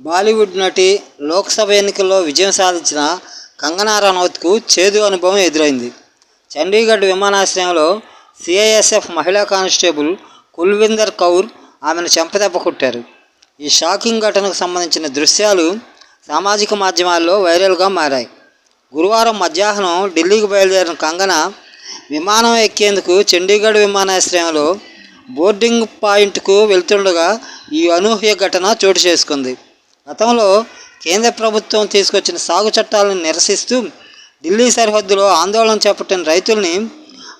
బాలీవుడ్ నటి లోక్సభ ఎన్నికల్లో విజయం సాధించిన కంగనా రనౌత్కు చేదు అనుభవం ఎదురైంది. చండీగఢ్ విమానాశ్రయంలో సిఐఎస్ఎఫ్ మహిళా కానిస్టేబుల్ కుల్విందర్ కౌర్ ఆమెను చెంపదెబ్బ కొట్టారు. ఈ షాకింగ్ ఘటనకు సంబంధించిన దృశ్యాలు సామాజిక మాధ్యమాల్లో వైరల్గా మారాయి. గురువారం మధ్యాహ్నం ఢిల్లీకి బయలుదేరిన కంగనా విమానం ఎక్కేందుకు చండీగఢ్ విమానాశ్రయంలో బోర్డింగ్ పాయింట్కు వెళ్తుండగా ఈ అనూహ్య ఘటన చోటు చేసుకుంది. గతంలో కేంద్ర ప్రభుత్వం తీసుకొచ్చిన సాగు చట్టాలను నిరసిస్తూ ఢిల్లీ సరిహద్దులో ఆందోళన చేపట్టిన రైతుల్ని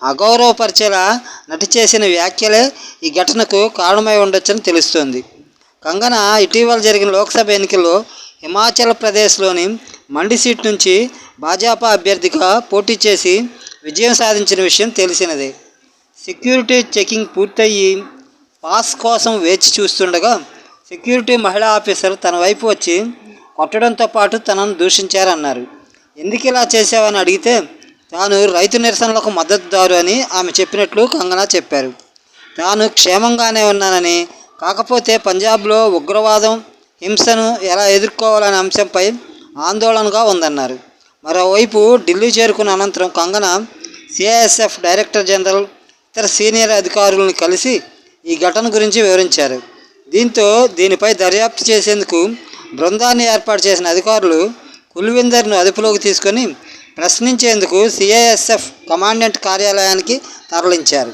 అగౌరవపరిచేలా నటి చేసిన వ్యాఖ్యలే ఈ ఘటనకు కారణమై ఉండొచ్చని తెలుస్తోంది. కంగన ఇటీవల జరిగిన లోక్సభ ఎన్నికల్లో హిమాచల్ ప్రదేశ్లోని మండి సీట్ నుంచి భాజపా అభ్యర్థిగా పోటీ చేసి విజయం సాధించిన విషయం తెలిసినదే. సెక్యూరిటీ చెకింగ్ పూర్తయి పాస్ కోసం వేచి చూస్తుండగా సెక్యూరిటీ మహిళా ఆఫీసర్ తన వైపు వచ్చి కొట్టడంతో పాటు తనను దూషించారన్నారు. ఎందుకు ఇలా చేశావని అడిగితే తాను రైతు నిరసనలకు మద్దతుదారు అని ఆమె చెప్పినట్లు కంగనా చెప్పారు. తాను క్షేమంగానే ఉన్నానని కాకపోతే పంజాబ్లో ఉగ్రవాదం హింసను ఎలా ఎదుర్కోవాలనే అంశంపై ఆందోళనగా ఉందన్నారు. మరోవైపు ఢిల్లీ చేరుకున్న అనంతరం కంగన సిఐఎస్ఎఫ్ డైరెక్టర్ జనరల్ ఇతర సీనియర్ అధికారులను కలిసి ఈ ఘటన గురించి వివరించారు. దీంతో దీనిపై దర్యాప్తు చేసేందుకు బృందాన్ని ఏర్పాటు చేసిన అధికారులు కుల్విందర్ను అదుపులోకి తీసుకొని ప్రశ్నించేందుకు సిఐఎస్ఎఫ్ కమాండెంట్ కార్యాలయానికి తరలించారు.